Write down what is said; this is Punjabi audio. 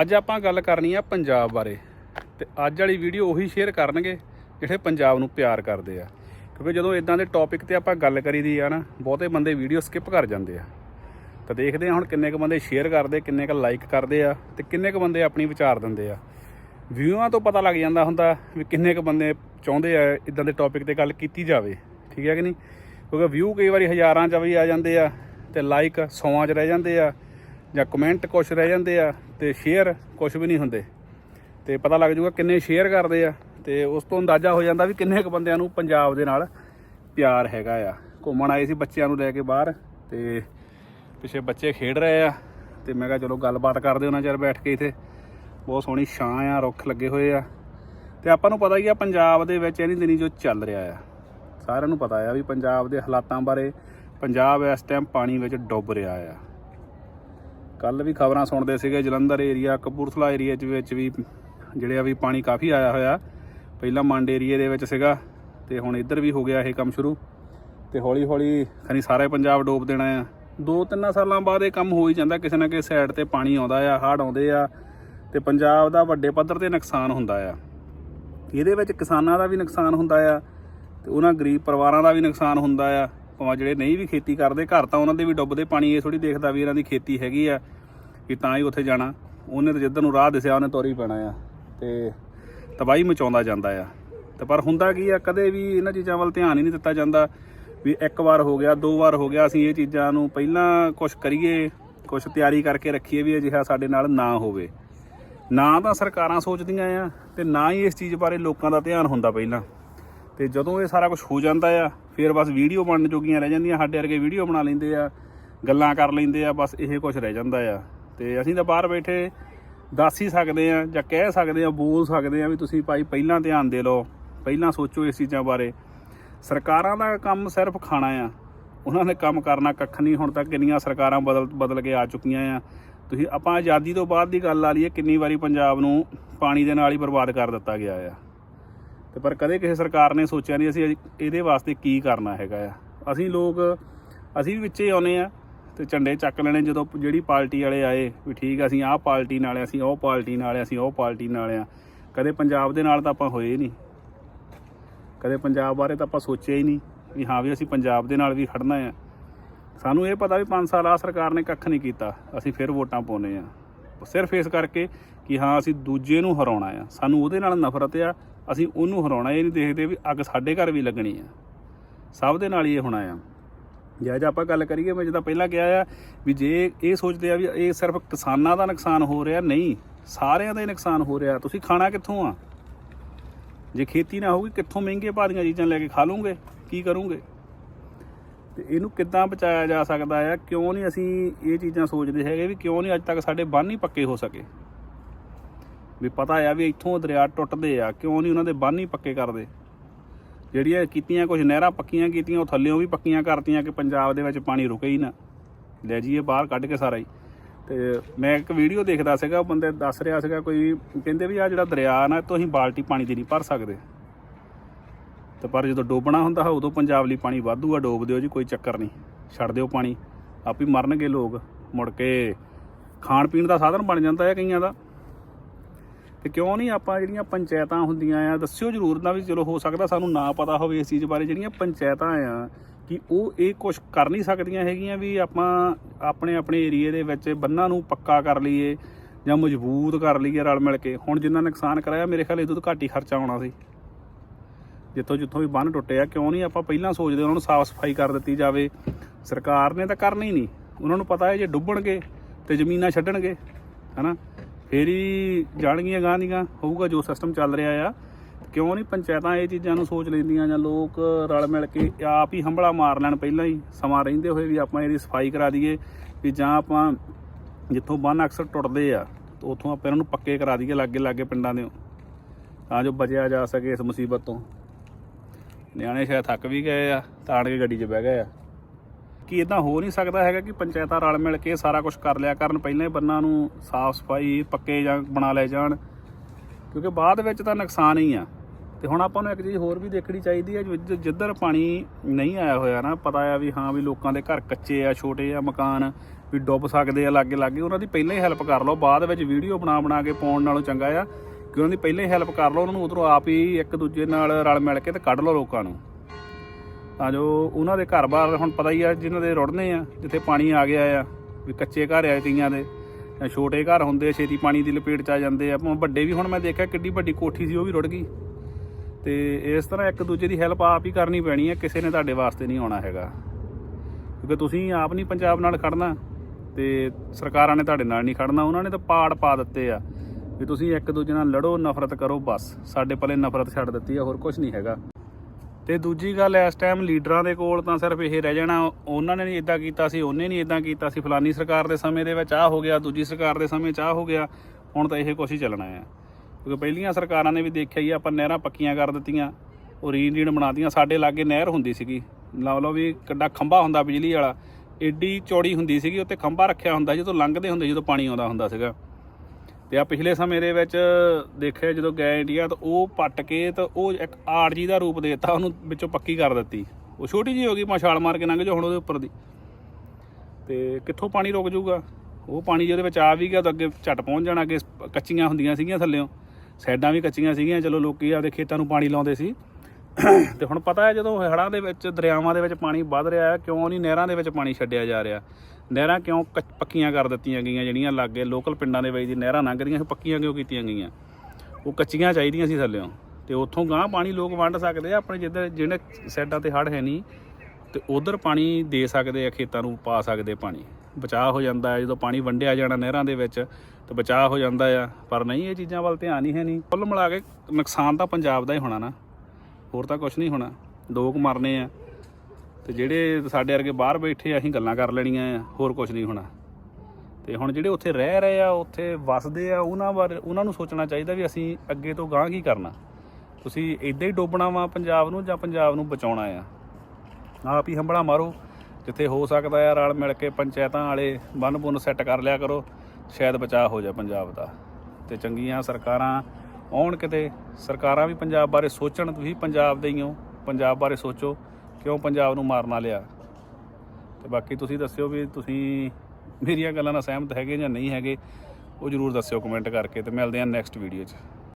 ਅੱਜ ਆਪਾਂ ਗੱਲ ਕਰਨੀ ਆ ਪੰਜਾਬ ਬਾਰੇ ਤੇ ਅੱਜ ਵਾਲੀ ਵੀਡੀਓ ਉਹੀ ਸ਼ੇਅਰ ਕਰਨਗੇ ਜਿਹੜੇ ਪੰਜਾਬ ਨੂੰ ਪਿਆਰ ਕਰਦੇ ਆ। ਕਿਉਂਕਿ ਜਦੋਂ ਇਦਾਂ ਦੇ ਟੌਪਿਕ ਤੇ ਆਪਾਂ ਗੱਲ ਕਰੀਦੀ ਆ ਨਾ, ਬਹੁਤੇ ਬੰਦੇ ਵੀਡੀਓ ਸਕਿਪ ਕਰ ਜਾਂਦੇ ਆ। ਤਾਂ ਦੇਖਦੇ ਆ ਹੁਣ ਕਿੰਨੇ ਕੁ ਬੰਦੇ ਸ਼ੇਅਰ ਕਰਦੇ, ਕਿੰਨੇ ਕੁ ਲਾਈਕ ਕਰਦੇ ਆ ਤੇ ਕਿੰਨੇ ਕੁ ਬੰਦੇ ਆਪਣੀ ਵਿਚਾਰ ਦਿੰਦੇ ਆ। ਵਿਊਆਂ ਤੋਂ ਪਤਾ ਲੱਗ ਜਾਂਦਾ ਹੁੰਦਾ ਵੀ ਕਿੰਨੇ ਕੁ ਬੰਦੇ ਚਾਹੁੰਦੇ ਆ ਇਦਾਂ ਦੇ ਟੌਪਿਕ ਤੇ ਗੱਲ ਕੀਤੀ ਜਾਵੇ, ਠੀਕ ਹੈ ਕਿ ਨਹੀਂ? ਕਿਉਂਕਿ ਵਿਊ ਕਈ ਵਾਰੀ ਹਜ਼ਾਰਾਂ ਚ ਵੀ ਆ ਜਾਂਦੇ ਆ ਤੇ ਲਾਈਕ ਸੌਆਂ ਚ ਰਹਿ ਜਾਂਦੇ ਆ। ਜਾਂ ਕਮੈਂਟ ਕੁਛ ਰਹਿ ਜਾਂਦੇ ਆ ਤੇ ਸ਼ੇਅਰ ਕੁਛ ਵੀ ਨਹੀਂ ਹੁੰਦੇ। ਤੇ ਪਤਾ ਲੱਗ ਜੂਗਾ ਕਿੰਨੇ ਸ਼ੇਅਰ ਕਰਦੇ ਆ ਤੇ ਉਸ ਤੋਂ ਅੰਦਾਜ਼ਾ ਹੋ ਜਾਂਦਾ ਵੀ ਕਿੰਨੇ ਕੁ ਬੰਦਿਆਂ ਨੂੰ ਪੰਜਾਬ ਦੇ ਨਾਲ ਪਿਆਰ ਹੈਗਾ ਆ। ਘੁੰਮਣ ਆਏ ਸੀ ਬੱਚਿਆਂ ਨੂੰ ਲੈ ਕੇ ਬਾਹਰ ਤੇ ਪਿੱਛੇ ਬੱਚੇ ਖੇਡ ਰਹੇ ਆ ਤੇ ਮੈਂ ਕਿਹਾ ਚਲੋ ਗੱਲਬਾਤ ਕਰਦੇ ਉਹਨਾਂ ਚਿਰ ਬੈਠ ਕੇ ਇੱਥੇ। ਬਹੁਤ ਸੋਹਣੀ ਛਾਂ ਆ, ਰੁੱਖ ਲੱਗੇ ਹੋਏ ਆ। ਤੇ ਆਪਾਂ ਨੂੰ ਪਤਾ ਹੀ ਆ ਪੰਜਾਬ ਦੇ ਵਿੱਚ ਇਹਨੀ ਦਿਨੀ ਜੋ ਚੱਲ ਰਿਹਾ ਆ। ਸਾਰਿਆਂ ਨੂੰ ਪਤਾ ਆ ਵੀ ਪੰਜਾਬ ਦੇ ਹਾਲਾਤਾਂ ਬਾਰੇ ਪੰਜਾਬ ਇਸ ਟਾਈਮ ਪਾਣੀ ਵਿੱਚ ਡੁੱਬ ਰਿਹਾ ਆ। ਕੱਲ ਵੀ ਖਬਰਾਂ ਸੁਣਦੇ ਸੀਗੇ, ਜਲੰਧਰ ਏਰੀਆ ਕਪੂਰਥਲਾ ਏਰੀਆ ਚ ਵਿੱਚ ਵੀ ਜਿਹੜੇ ਆ ਵੀ ਪਾਣੀ ਕਾਫੀ ਆਇਆ ਹੋਇਆ। ਪਹਿਲਾਂ ਮੰਡ ਏਰੀਆ ਦੇ ਵਿੱਚ ਸੀਗਾ, ਤੇ ਹੁਣ ਇੱਧਰ ਵੀ ਹੋ ਗਿਆ ਇਹ ਕੰਮ ਸ਼ੁਰੂ। ਤੇ ਹੌਲੀ ਹੌਲੀ ਖਨੀ ਸਾਰੇ ਪੰਜਾਬ ਡੋਬ ਦੇਣਾ ਆ। ਦੋ ਤਿੰਨ ਸਾਲਾਂ ਬਾਅਦ ਇਹ ਕੰਮ ਹੋ ਹੀ ਜਾਂਦਾ, ਕਿਸੇ ਨਾ ਕਿਸੇ ਸਾਈਡ ਤੇ ਪਾਣੀ ਆਉਂਦਾ ਆ, ਹੜ੍ਹ ਆਉਂਦੇ ਆ, ਤੇ ਪੰਜਾਬ ਦਾ ਵੱਡੇ ਪੱਧਰ ਤੇ ਨੁਕਸਾਨ ਹੁੰਦਾ ਆ। ਇਹਦੇ ਵਿੱਚ ਕਿਸਾਨਾਂ ਦਾ ਵੀ ਨੁਕਸਾਨ ਹੁੰਦਾ ਆ, ਤੇ ਉਹਨਾਂ ਗਰੀਬ ਪਰਿਵਾਰਾਂ ਦਾ ਵੀ ਨੁਕਸਾਨ ਹੁੰਦਾ ਆ। ਭਾਵੇਂ ਜਿਹੜੇ ਨਹੀਂ ਵੀ ਖੇਤੀ ਕਰਦੇ, ਘਰ ਤਾਂ ਉਹਨਾਂ ਦੇ ਵੀ ਡੁੱਬਦੇ ਪਾਣੀ, ਇਹ ਥੋੜੀ ਦੇਖਦਾ ਵੀ ਇਹਨਾਂ ਦੀ ਖੇਤੀ ਹੈਗੀ ਆ, ਵੀ ਤਾਂ ਹੀ ਉੱਥੇ ਜਾਣਾ। ਉਹਨੇ ਤਾਂ ਜਿੱਧਰ ਨੂੰ ਰਾਹ ਦਿਸਿਆ, ਉਹਨੇ ਤੋਰੀ ਪੈਣਾ ਆ। ਤੇ ਤਬਾਹੀ ਮਚਾਉਂਦਾ ਜਾਂਦਾ ਆ। ਤੇ ਪਰ ਹੁੰਦਾ ਕੀ ਆ, ਕਦੇ ਵੀ ਇਹਨਾਂ ਚੀਜ਼ਾਂ ਵੱਲ ਧਿਆਨ ਹੀ ਨਹੀਂ ਦਿੱਤਾ ਜਾਂਦਾ, ਵੀ ਇੱਕ ਵਾਰ ਹੋ ਗਿਆ, ਦੋ ਵਾਰ ਹੋ ਗਿਆ, ਅਸੀਂ ਇਹ ਚੀਜ਼ਾਂ ਨੂੰ ਪਹਿਲਾਂ ਕੁਝ ਕਰੀਏ ਕੁਝ ਤਿਆਰੀ ਕਰਕੇ ਰੱਖੀਏ ਵੀ ਅਜਿਹਾ ਸਾਡੇ ਨਾਲ ਨਾ ਹੋਵੇ। ਨਾ ਤਾਂ ਸਰਕਾਰਾਂ ਸੋਚਦੀਆਂ ਆ, ਤੇ ਨਾ ਹੀ ਇਸ ਚੀਜ਼ ਬਾਰੇ ਲੋਕਾਂ ਦਾ ਧਿਆਨ ਹੁੰਦਾ ਪਹਿਲਾਂ। ਤੇ ਜਦੋਂ ਇਹ ਸਾਰਾ ਕੁਝ ਹੋ ਜਾਂਦਾ ਆ ਫਿਰ ਬਸ ਵੀਡੀਓ ਬਣਨ ਜੋਗੀਆਂ ਰਹਿ ਜਾਂਦੀਆਂ, ਸਾਡੇ ਵਰਗੇ ਵੀਡੀਓ ਬਣਾ ਲੈਂਦੇ ਆ, ਗੱਲਾਂ ਕਰ ਲੈਂਦੇ ਆ, ਬਸ ਇਹ ਕੁਝ ਰਹਿ ਜਾਂਦਾ ਆ। ਤੇ ਅਸੀਂ ਤਾਂ ਬਾਹਰ ਬੈਠੇ, ਦੱਸ ਹੀ ਸਕਦੇ ਆ ਜਾਂ ਕਹਿ ਸਕਦੇ ਆ, ਬੋਲ ਸਕਦੇ ਆ ਵੀ ਤੁਸੀਂ ਭਾਈ ਪਹਿਲਾਂ ਧਿਆਨ ਦੇ ਲਓ, ਪਹਿਲਾਂ ਸੋਚੋ ਇਸ ਚੀਜ਼ਾਂ ਬਾਰੇ। ਸਰਕਾਰਾਂ ਦਾ ਕੰਮ ਸਿਰਫ ਖਾਣਾ ਆ। ਉਹਨਾਂ ਨੇ ਕੰਮ ਕਰਨਾ ਕੱਖ ਨਹੀਂ, ਹੁਣ ਤੱਕ ਕਿੰਨੀਆਂ ਸਰਕਾਰਾਂ ਬਦਲ ਬਦਲ ਕੇ ਆ ਚੁੱਕੀਆਂ ਆ। ਤੁਸੀਂ ਆਪਾਂ ਆਜ਼ਾਦੀ ਤੋਂ ਬਾਅਦ ਦੀ ਗੱਲ ਆ ਲਈਏ, ਕਿੰਨੀ ਵਾਰੀ ਪੰਜਾਬ ਨੂੰ ਪਾਣੀ ਦੇ ਨਾਲ ਹੀ ਬਰਬਾਦ ਕਰ ਦਿੱਤਾ ਗਿਆ ਆ। ਤੇ ਪਰ ਕਦੇ ਕਿਸੇ ਸਰਕਾਰ ਨੇ ਸੋਚਿਆ ਨਹੀਂ ਅਸੀਂ ਇਹਦੇ ਵਾਸਤੇ ਕੀ ਕਰਨਾ ਹੈਗਾ ਆ। ਅਸੀਂ ਲੋਕ, ਅਸੀਂ ਵੀ ਵਿੱਚੇ ਆਉਨੇ ਆ ਤੇ ਝੰਡੇ ਚੱਕ ਲੈਣੇ ਜਦੋਂ ਜਿਹੜੀ ਪਾਰਟੀ ਵਾਲੇ ਆਏ ਵੀ ਠੀਕ ਅਸੀਂ ਆਹ ਪਾਰਟੀ ਨਾਲ ਆ, ਅਸੀਂ ਉਹ ਪਾਰਟੀ ਨਾਲ ਆ, ਅਸੀਂ ਉਹ ਪਾਰਟੀ ਨਾਲ ਆ। ਕਦੇ ਪੰਜਾਬ ਦੇ ਨਾਲ ਤਾਂ ਆਪਾਂ ਹੋਏ ਨਹੀਂ। ਕਦੇ ਪੰਜਾਬ ਬਾਰੇ ਤਾਂ ਆਪਾਂ ਸੋਚਿਆ ਹੀ ਨਹੀਂ ਵੀ ਹਾਂ ਵੀ ਅਸੀਂ ਪੰਜਾਬ ਦੇ ਨਾਲ ਵੀ ਖੜਨਾ ਆ। ਸਾਨੂੰ ਇਹ ਪਤਾ ਵੀ 5 ਸਾਲ ਆ ਸਰਕਾਰ ਨੇ ਕੱਖ ਨਹੀਂ ਕੀਤਾ, ਅਸੀਂ ਫਿਰ ਵੋਟਾਂ ਪਾਉਨੇ ਆ। ਸਿਰਫ ਇਸ ਕਰਕੇ ਕਿ ਹਾਂ, ਅਸੀਂ ਦੂਜੇ ਨੂੰ ਹਰਾਉਣਾ ਆ। ਸਾਨੂੰ ਉਹਦੇ ਨਾਲ ਨਫ਼ਰਤ ਆ ਅਸੀਂ ਉਹਨੂੰ ਹਰਾਉਣਾ, ਇਹ ਨਹੀਂ ਦੇਖਦੇ ਵੀ ਅੱਗ ਸਾਡੇ ਘਰ ਵੀ ਲੱਗਣੀ ਆ। ਸਭ ਦੇ ਨਾਲ ਹੀ ਇਹ ਹੋਣਾ ਆ। ਜੇ ਅੱਜ ਆਪਾਂ ਗੱਲ ਕਰੀਏ, ਮੈਂ ਜਿੱਦਾਂ ਪਹਿਲਾਂ ਕਿਹਾ ਆ ਵੀ ਜੇ ਇਹ ਸੋਚਦੇ ਆ ਵੀ ਇਹ ਸਿਰਫ ਕਿਸਾਨਾਂ ਦਾ ਨੁਕਸਾਨ ਹੋ ਰਿਹਾ, ਨਹੀਂ, ਸਾਰਿਆਂ ਦਾ ਹੀ ਨੁਕਸਾਨ ਹੋ ਰਿਹਾ। ਤੁਸੀਂ ਖਾਣਾ ਕਿੱਥੋਂ ਆ? ਜੇ ਖੇਤੀ ਨਾ ਹੋਊਗੀ, ਕਿੱਥੋਂ ਮਹਿੰਗੇ ਭਾਅ ਦੀਆਂ ਚੀਜ਼ਾਂ ਲੈ ਕੇ ਖਾ ਲੂਗੇ? ਕੀ ਕਰੋਗੇ? ਤੇ ਇਹਨੂੰ ਕਿੱਦਾਂ ਬਚਾਇਆ ਜਾ ਸਕਦਾ ਆ? ਕਿਉਂ ਨਹੀਂ ਅਸੀਂ ਇਹ ਚੀਜ਼ਾਂ ਸੋਚਦੇ ਹੈਗੇ ਵੀ ਕਿਉਂ ਨਹੀਂ ਅੱਜ ਤੱਕ ਸਾਡੇ ਬੰਨ ਹੀ ਪੱਕੇ ਹੋ ਸਕੇ? ਵੀ ਪਤਾ ਆ ਵੀ ਇੱਥੋਂ ਦਰਿਆ ਟੁੱਟਦੇ ਆ, ਕਿਉਂ ਨਹੀਂ ਉਹਨਾਂ ਦੇ ਬੰਨ ਹੀ ਪੱਕੇ ਕਰਦੇ। ਜਿਹੜੀਆਂ ਕੀਤੀਆਂ ਕੁਝ ਨਹਿਰਾਂ ਪੱਕੀਆਂ ਕੀਤੀਆਂ, ਉਹ ਥੱਲੇੋਂ ਵੀ ਪੱਕੀਆਂ ਕਰਤੀਆਂ ਕਿ ਪੰਜਾਬ ਦੇ ਵਿੱਚ ਪਾਣੀ ਰੁਕੇ ਹੀ ਨਾ। ਲੈ ਜੀਏ ਬਾਹਰ ਕੱਢ ਕੇ ਸਾਰਾ ਹੀ। ਤੇ ਮੈਂ ਇੱਕ ਵੀਡੀਓ ਦੇਖਦਾ ਸੀਗਾ, ਉਹ ਬੰਦੇ ਦੱਸ ਰਿਹਾ ਸੀਗਾ, ਕੋਈ ਕਹਿੰਦੇ ਵੀ ਆ ਜਿਹੜਾ ਦਰਿਆ ਨਾ ਤੋਂ ਅਸੀਂ ਬਾਲਟੀ ਪਾਣੀ ਦੀ ਨਹੀਂ ਭਰ ਸਕਦੇ। ਤੇ ਪਰ ਜਦੋਂ ਡੋਬਣਾ ਹੁੰਦਾ ਹੈ ਉਦੋਂ ਪੰਜਾਬ ਲਈ ਪਾਣੀ ਵਾਧੂ ਆ, ਡੋਬ ਦਿਓ ਜੀ, ਕੋਈ ਚੱਕਰ ਨਹੀਂ। ਛੱਡ ਦਿਓ ਪਾਣੀ। ਆਪ ਹੀ ਮਰਨਗੇ ਲੋਕ, ਮੁੜ ਕੇ ਖਾਣ ਪੀਣ ਦਾ ਸਾਧਨ ਬਣ ਜਾਂਦਾ ਹੈ ਕਈਆਂ ਦਾ। ਤੇ ਕਿਉਂ ਨਹੀਂ ਆਪਾਂ ਜਿਹੜੀਆਂ ਪੰਚਾਇਤਾਂ ਹੁੰਦੀਆਂ ਆ, ਦੱਸਿਓ ਜ਼ਰੂਰ ਨਾ ਵੀ ਚਲੋ ਹੋ ਸਕਦਾ ਸਾਨੂੰ ਨਾ ਪਤਾ ਹੋਵੇ ਇਸ ਚੀਜ਼ ਬਾਰੇ, ਜਿਹੜੀਆਂ ਪੰਚਾਇਤਾਂ ਆ, ਕਿ ਉਹ ਇਹ ਕੁਝ ਕਰ ਨਹੀਂ ਸਕਦੀਆਂ ਹੈਗੀਆਂ ਵੀ ਆਪਾਂ ਆਪਣੇ ਆਪਣੇ ਏਰੀਏ ਦੇ ਵਿੱਚ ਬੰਨਾਂ ਨੂੰ ਪੱਕਾ ਕਰ ਲਈਏ ਜਾਂ ਮਜ਼ਬੂਤ ਕਰ ਲਈਏ ਰਲ ਮਿਲ ਕੇ। ਹੁਣ ਜਿੰਨਾ ਨੁਕਸਾਨ ਕਰਾਇਆ, ਮੇਰੇ ਖਿਆਲ ਇਹ ਤੋਂ ਘੱਟ ਹੀ ਖਰਚਾ ਆਉਣਾ ਸੀ। ਜਿੱਥੋਂ ਜਿੱਥੋਂ ਵੀ ਬੰਨ ਟੁੱਟਿਆ ਕਿਉਂ ਨਹੀਂ ਆਪਾਂ ਪਹਿਲਾਂ ਸੋਚਦੇ ਉਹਨਾਂ ਨੂੰ ਸਾਫ਼ ਸਫ਼ਾਈ ਕਰ ਦਿੱਤੀ ਜਾਵੇ। ਸਰਕਾਰ ਨੇ ਤਾਂ ਕਰਨੀ ਨਹੀਂ। ਉਹਨਾਂ ਨੂੰ ਪਤਾ ਹੈ ਜੇ ਡੁੱਬਣਗੇ ਤੇ ਜ਼ਮੀਨਾਂ ਛੱਡਣਗੇ, ਹਨਾ? ਫੇਰ ਹੀ ਜਾਣਗੀਆਂ ਗਾਂ ਦੀਆਂ, ਹੋਊਗਾ ਜੋ ਸਿਸਟਮ ਚੱਲ ਰਿਹਾ ਆ। ਕਿਉਂ ਨਹੀਂ ਪੰਚਾਇਤਾਂ ਇਹ ਚੀਜ਼ਾਂ ਨੂੰ ਸੋਚ ਲੈਂਦੀਆਂ ਜਾਂ ਲੋਕ ਰਲ ਮਿਲ ਕੇ ਆਪ ਹੀ ਹੰਬਲਾ ਮਾਰ ਲੈਣ ਪਹਿਲਾਂ ਹੀ, ਸਮਾਂ ਰਹਿੰਦੇ ਹੋਏ ਵੀ ਆਪਾਂ ਇਹਦੀ ਸਫ਼ਾਈ ਕਰਾ ਦਈਏ, ਵੀ ਜਾਂ ਆਪਾਂ ਜਿੱਥੋਂ ਬੰਨ ਅਕਸਰ ਟੁੱਟਦੇ ਆ ਤੇ ਉੱਥੋਂ ਆਪਾਂ ਇਹਨਾਂ ਨੂੰ ਪੱਕੇ ਕਰਾ ਦਈਏ ਲਾਗੇ ਲਾਗੇ ਪਿੰਡਾਂ ਦੇ। ਤਾਂ ਜੋ ਬਚਿਆ ਜਾ ਸਕੇ ਇਸ ਮੁਸੀਬਤ ਤੋਂ। ਨਿਆਣੇ ਸ਼ਾਇਦ ਥੱਕ ਵੀ ਗਏ ਆ ਤਾਣ ਕੇ ਗੱਡੀ 'ਚ ਬਹਿ ਗਏ ਆ। ਕਿ ਇਦਾਂ ਹੋ ਨਹੀਂ ਸਕਦਾ ਹੈਗਾ ਕਿ ਪੰਚਾਇਤਾਂ ਰਲ ਮਿਲ ਕੇ ਸਾਰਾ ਕੁਝ ਕਰ ਲਿਆ ਕਰਨ, ਪਹਿਲਾਂ ਹੀ ਬੰਨਾਂ ਨੂੰ ਸਾਫ਼ ਸਫ਼ਾਈ ਪੱਕੇ ਜਾਂ ਬਣਾ ਲੈ ਜਾਣ, ਕਿਉਂਕਿ ਬਾਅਦ ਵਿੱਚ ਤਾਂ ਨੁਕਸਾਨ ਹੀ ਆ। ਤੇ ਹੁਣ ਆਪਾਂ ਨੂੰ ਇੱਕ ਚੀਜ਼ ਹੋਰ ਵੀ ਦੇਖਣੀ ਚਾਹੀਦੀ ਹੈ ਜਿੱਧਰ ਪਾਣੀ ਨਹੀਂ ਆਇਆ ਹੋਇਆ ਨਾ, ਪਤਾ ਆ ਵੀ ਹਾਂ ਵੀ ਲੋਕਾਂ ਦੇ ਘਰ ਕੱਚੇ ਆ, ਛੋਟੇ ਆ ਮਕਾਨ, ਵੀ ਡੁੱਬ ਸਕਦੇ ਆ ਲਾਗੇ ਲਾਗੇ, ਉਹਨਾਂ ਦੀ ਪਹਿਲਾਂ ਹੀ ਹੈਲਪ ਕਰ ਲਓ। ਬਾਅਦ ਵਿੱਚ ਵੀਡੀਓ ਬਣਾ ਬਣਾ ਕੇ ਪਾਉਣ ਨਾਲੋਂ ਚੰਗਾ ਆ ਕਿ ਉਹਨਾਂ ਦੀ ਪਹਿਲਾਂ ਹੀ ਹੈਲਪ ਕਰ ਲਓ, ਉਹਨਾਂ ਨੂੰ ਉਧਰੋਂ ਆਪ ਹੀ ਇੱਕ ਦੂਜੇ ਨਾਲ ਰਲ ਮਿਲ ਕੇ ਤੇ ਕੱਢ ਲਓ ਲੋਕਾਂ ਨੂੰ। ਤਾਂ ਜੋ ਉਹਨਾਂ ਦੇ ਘਰ-ਬਾਰ ਹੁਣ ਪਤਾ ਹੀ ਆ ਜਿਨ੍ਹਾਂ ਦੇ ਰੁੜਨੇ ਆ ਜਿੱਥੇ ਪਾਣੀ ਆ ਗਿਆ ਆ ਵੀ ਕੱਚੇ ਘਰ ਆ ਕਈਆਂ ਦੇ ਜਾਂ ਛੋਟੇ ਘਰ ਹੁੰਦੇ ਆ, ਛੇਤੀ ਪਾਣੀ ਦੀ ਲਪੇਟ ਚ ਆ ਜਾਂਦੇ ਆ। ਭਾਵੇਂ ਵੱਡੇ ਵੀ ਹੁਣ ਮੈਂ ਦੇਖਿਆ ਕਿੱਡੀ ਵੱਡੀ ਕੋਠੀ ਸੀ ਉਹ ਵੀ ਰੁੜ ਗਈ। ਤੇ ਇਸ ਤਰ੍ਹਾਂ ਇੱਕ ਦੂਜੇ ਦੀ ਹੈਲਪ ਆਪ ਹੀ ਕਰਨੀ ਪੈਣੀ ਹੈ ਕਿਸੇ ਨੇ ਤੁਹਾਡੇ ਵਾਸਤੇ ਨਹੀਂ ਆਉਣਾ ਹੈਗਾ। ਕਿਉਂਕਿ ਤੁਸੀਂ ਆਪ ਨਹੀਂ ਪੰਜਾਬ ਨਾਲ ਖੜਨਾ ਤੇ ਸਰਕਾਰਾਂ ਨੇ ਤੁਹਾਡੇ ਨਾਲ ਨਹੀਂ ਖੜਨਾ ਉਹਨਾਂ ਨੇ ਤਾਂ ਪਾੜ ਪਾ ਦਿੱਤੇ ਆ। ਵੀ ਤੁਸੀਂ ਇੱਕ ਦੂਜੇ ਨਾਲ ਲੜੋ ਨਫ਼ਰਤ ਕਰੋ ਬਸ ਸਾਡੇ ਪੱਲੇ ਨਫ਼ਰਤ ਛੱਡ ਦਿੱਤੀ ਆ ਹੋਰ ਕੁਝ ਨਹੀਂ ਹੈਗਾ। ਤੇ ਦੂਜੀ ਗੱਲ, ਇਸ ਟਾਈਮ ਲੀਡਰਾਂ ਦੇ ਕੋਲ ਤਾਂ ਸਿਰਫ ਇਹ ਰਹਿ ਜਾਣਾ, ਉਹਨਾਂ ਨੇ ਨਹੀਂ ਇਦਾਂ ਕੀਤਾ ਸੀ, ਉਹਨੇ ਨਹੀਂ ਇਦਾਂ ਕੀਤਾ ਸੀ, ਫਲਾਨੀ ਸਰਕਾਰ ਦੇ ਸਮੇਂ ਦੇ ਵਿੱਚ ਆਹ ਹੋ ਗਿਆ, ਦੂਜੀ ਸਰਕਾਰ ਦੇ ਸਮੇਂ 'ਚ ਆਹ ਹੋ ਗਿਆ, ਹੁਣ ਤਾਂ ਇਹ ਕੁਛ ਹੀ ਚੱਲਣਾ ਆ। ਕਿਉਂਕਿ ਪਹਿਲੀਆਂ ਸਰਕਾਰਾਂ ਨੇ ਵੀ ਦੇਖਿਆ ਹੀ ਆਪਾਂ ਨਹਿਰਾਂ ਪੱਕੀਆਂ ਕਰ ਦਿੱਤੀਆਂ, ਉਹ ਰੀਨ ਰੀਨ ਬਣਾਤੀਆਂ ਸਾਡੇ ਲਾਗੇ ਨਹਿਰ ਹੁੰਦੀ ਸੀਗੀ, ਲਾ ਲਓ ਵੀ ਕਿੱਡਾ ਖੰਭਾ ਹੁੰਦਾ ਬਿਜਲੀ ਵਾਲਾ, ਏਡੀ ਚੌੜੀ ਹੁੰਦੀ ਸੀਗੀ ਉੱਤੇ ਖੰਭਾ ਰੱਖਿਆ ਹੁੰਦਾ ਜਦੋਂ ਲੰਘਦੇ ਹੁੰਦੇ ਜਦੋਂ ਪਾਣੀ ਆਉਂਦਾ ਹੁੰਦਾ ਸੀਗਾ। ਤੇ ਆ ਪਿਛਲੇ ਸਮੇਂ ਦੇ ਵਿੱਚ ਦੇਖਿਆ ਜਦੋਂ ਗਏ ਇੰਡੀਆ ਤਾਂ ਉਹ ਪੱਟ ਕੇ ਤਾਂ ਉਹ ਇੱਕ ਆੜ ਜੀ ਦਾ ਰੂਪ ਦੇਤਾ, ਉਹਨੂੰ ਵਿੱਚੋਂ ਪੱਕੀ ਕਰ ਦਿੱਤੀ। ਉਹ ਛੋਟੀ ਜੀ ਹੋ ਗਈ, ਮਾ ਛਾਲ ਮਾਰ ਕੇ ਲੰਘ ਜਾ ਹੁਣ ਉਹਦੇ ਉੱਪਰ ਦੀ। ਤੇ ਕਿੱਥੋਂ ਪਾਣੀ ਰੁਕ ਜਾਊਗਾ? ਉਹ ਪਾਣੀ ਜਿਹਦੇ ਵਿੱਚ ਆ ਵੀ ਗਿਆ ਤਾਂ ਅੱਗੇ ਝਟ ਪਹੁੰਚ ਜਾਣਾ, ਅੱਗੇ ਕੱਚੀਆਂ ਹੁੰਦੀਆਂ ਸੀਗੀਆਂ ਥੱਲਿਓਂ। ਸਾਈਡਾਂ ਵੀ ਕੱਚੀਆਂ ਸੀਗੀਆਂ, ਚਲੋ ਲੋਕੀ ਆਪਦੇ ਖੇਤਾਂ ਨੂੰ ਪਾਣੀ ਲਾਉਂਦੇ ਸੀ। ਤੇ ਹੁਣ ਪਤਾ ਹੈ ਜਦੋਂ ਹੜ੍ਹਾਂ ਦੇ ਵਿੱਚ, ਦਰਿਆਵਾਂ ਦੇ ਵਿੱਚ ਪਾਣੀ ਵੱਧ ਰਿਹਾ ਹੈ, ਕਿਉਂ ਨਹੀਂ ਨਹਿਰਾਂ ਦੇ ਵਿੱਚ ਪਾਣੀ ਛੱਡਿਆ ਜਾ ਰਿਹਾ? ਨਹਿਰਾਂ ਕਿਉਂ ਕੱਚ- ਪੱਕੀਆਂ ਕਰ ਦਿੱਤੀਆਂ ਗਈਆਂ ਜਿਹੜੀਆਂ ਲਾਗੇ ਲੋਕਲ ਪਿੰਡਾਂ ਦੇ ਵਿੱਚ ਦੀ ਨਹਿਰਾਂ ਲੰਘਦੀਆਂ ਸੀ, ਪੱਕੀਆਂ ਕਿਉਂ ਕੀਤੀਆਂ ਗਈਆਂ? ਉਹ ਕੱਚੀਆਂ ਚਾਹੀਦੀਆਂ ਸੀ ਥੱਲਿਓਂ। ਤੇ ਉੱਥੋਂ ਗਾਂ ਪਾਣੀ ਲੋਕ ਵੰਡ ਸਕਦੇ ਆ, ਆਪਣੇ ਜਿੱਧਰ ਜਿਹੜੇ ਸਾਈਡਾਂ ਤੇ ਹੜ੍ਹ ਹੈ ਨਹੀਂ, ਤੇ ਉਧਰ ਪਾਣੀ ਦੇ ਸਕਦੇ ਆ, ਖੇਤਾਂ ਨੂੰ ਪਾ ਸਕਦੇ ਪਾਣੀ। ਬਚਾਅ ਹੋ ਜਾਂਦਾ ਹੈ, ਜਦੋਂ ਪਾਣੀ ਵੰਡਿਆ ਜਾਣਾ ਨਹਿਰਾਂ ਦੇ ਵਿੱਚ, ਤੇ ਬਚਾਅ ਹੋ ਜਾਂਦਾ ਆ। ਪਰ ਨਹੀਂ, ਇਹ ਚੀਜ਼ਾਂ ਵੱਲ ਧਿਆਨ ਹੀ ਹੈ ਨਹੀਂ। ਕੁੱਲ ਮਿਲਾ ਕੇ ਨੁਕਸਾਨ ਤਾਂ ਪੰਜਾਬ ਦਾ ਹੀ ਹੋਣਾ ਨਾ। ਹੋਰ ਤਾਂ ਕੁਝ ਨਹੀਂ ਹੋਣਾ। ਲੋਕ ਮਰਨੇ ਆ। ਤੇ ਜਿਹੜੇ ਸਾਡੇ ਵਰਗੇ ਬਾਹਰ ਬੈਠੇ ਅਸੀਂ ਗੱਲਾਂ ਕਰ ਲੈਣੀਆਂ ਆ, ਹੋਰ ਕੁਝ ਨਹੀਂ ਹੋਣਾ। ਤੇ ਹੁਣ ਜਿਹੜੇ ਉੱਥੇ ਰਹਿ ਰਹੇ ਆ, ਉੱਥੇ ਵਸਦੇ ਆ, ਉਹਨਾਂ ਬਾਰੇ ਉਹਨਾਂ ਨੂੰ ਸੋਚਣਾ ਚਾਹੀਦਾ ਵੀ ਅਸੀਂ ਅੱਗੇ ਤੋਂ ਗਾਂਹ ਕੀ ਕਰਨਾ। ਤੁਸੀਂ ਇਦਾਂ ਹੀ ਡੋਬਣਾ ਵਾ ਪੰਜਾਬ ਨੂੰ ਜਾਂ ਪੰਜਾਬ ਨੂੰ ਬਚਾਉਣਾ ਆ। ਆਪ ਹੀ ਹੰਬੜਾ ਮਾਰੋ। ਜਿੱਥੇ ਹੋ ਸਕਦਾ ਆ, ਰਲ ਮਿਲ ਕੇ ਪੰਚਾਇਤਾਂ ਵਾਲੇ ਬੰਨ ਬੁੰਨ ਸੈੱਟ ਕਰ ਲਿਆ ਕਰੋ। ਸ਼ਾਇਦ ਬਚਾਅ ਹੋ ਜਾ ਪੰਜਾਬ ਦਾ। ਤੇ ਚੰਗੀਆਂ ਸਰਕਾਰਾਂ ਆਉਣ ਕਿਤੇ ਸਰਕਾਰਾਂ ਵੀ ਪੰਜਾਬ ਬਾਰੇ ਸੋਚਣ ਤੁਸੀਂ ਪੰਜਾਬ ਦੇ ਹੀ ਹੋ, ਪੰਜਾਬ ਬਾਰੇ ਸੋਚੋ, ਕਿਉਂ ਪੰਜਾਬ ਨੂੰ ਮਾਰਨਾ ਲਿਆ। ਤੇ ਬਾਕੀ ਤੁਸੀਂ ਦੱਸਿਓ ਵੀ ਤੁਸੀਂ ਮੇਰੀਆਂ ਗੱਲਾਂ ਨਾਲ ਸਹਿਮਤ ਹੈਗੇ ਜਾਂ ਨਹੀਂ ਹੈਗੇ, ਉਹ ਜਰੂਰ ਦੱਸਿਓ ਕਮੈਂਟ ਕਰਕੇ ਤੇ ਮਿਲਦੇ ਹਾਂ ਨੈਕਸਟ ਵੀਡੀਓ 'ਚ।